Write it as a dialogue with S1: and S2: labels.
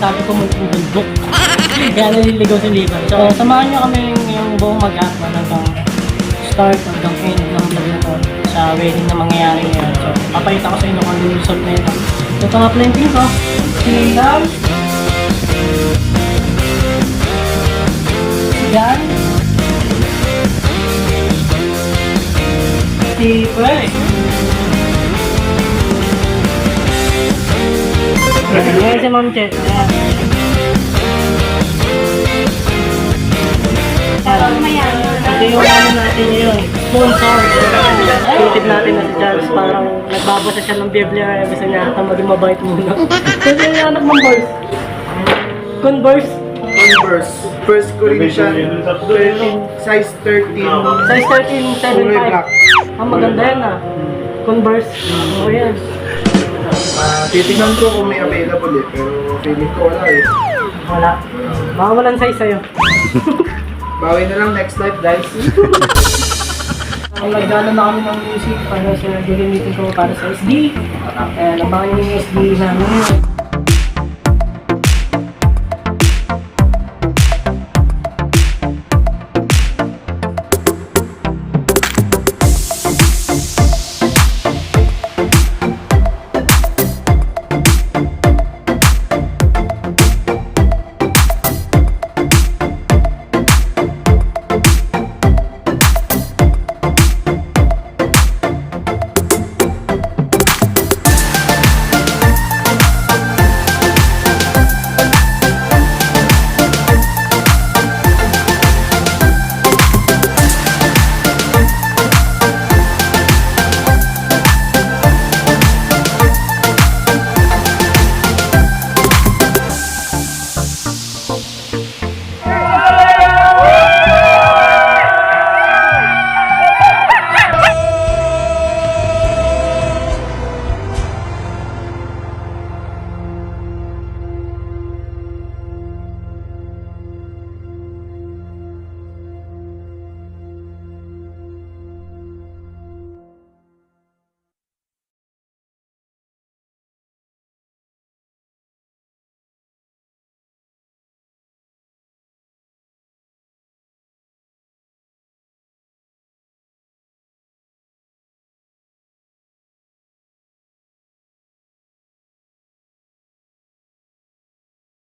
S1: sabi ko Munting Bundok. Kaya naliligaw sa liban. So, samahan nyo kami ngayong buong mag-atman hanggang start hanggang end ng vlog sa wedding na mangyayari ngayon. So, papakita ko sa inyo kung ano yung result na ito. Ito nga pala yung team ko. Si Lindam. Si Dan. Si Pwede. Ayan si Ma'am Chet. Ayan. Ito yung ano natin yun. Sponsor. Titip natin na si Charles. Parang nagbabasa siya ng Biblia. Gusto niya ata maging mabait muna. Kasi yung anak mong boys. Converse.
S2: Converse. First Corinthians 13, size 13.
S1: Size 13, 7.5.
S2: Kulay black.
S1: Ang maganda yan ah. Converse. O yan.
S2: Ah, titignan ko kung may available eh, pero feeling ko wala eh.
S1: Wala. Makawalan size sa'yo.
S2: Bawi na lang next life guys.
S1: Ang nagdala na kami ng music para sa gagamitin ko para sa SD. Kaya nabangan yung SD namin.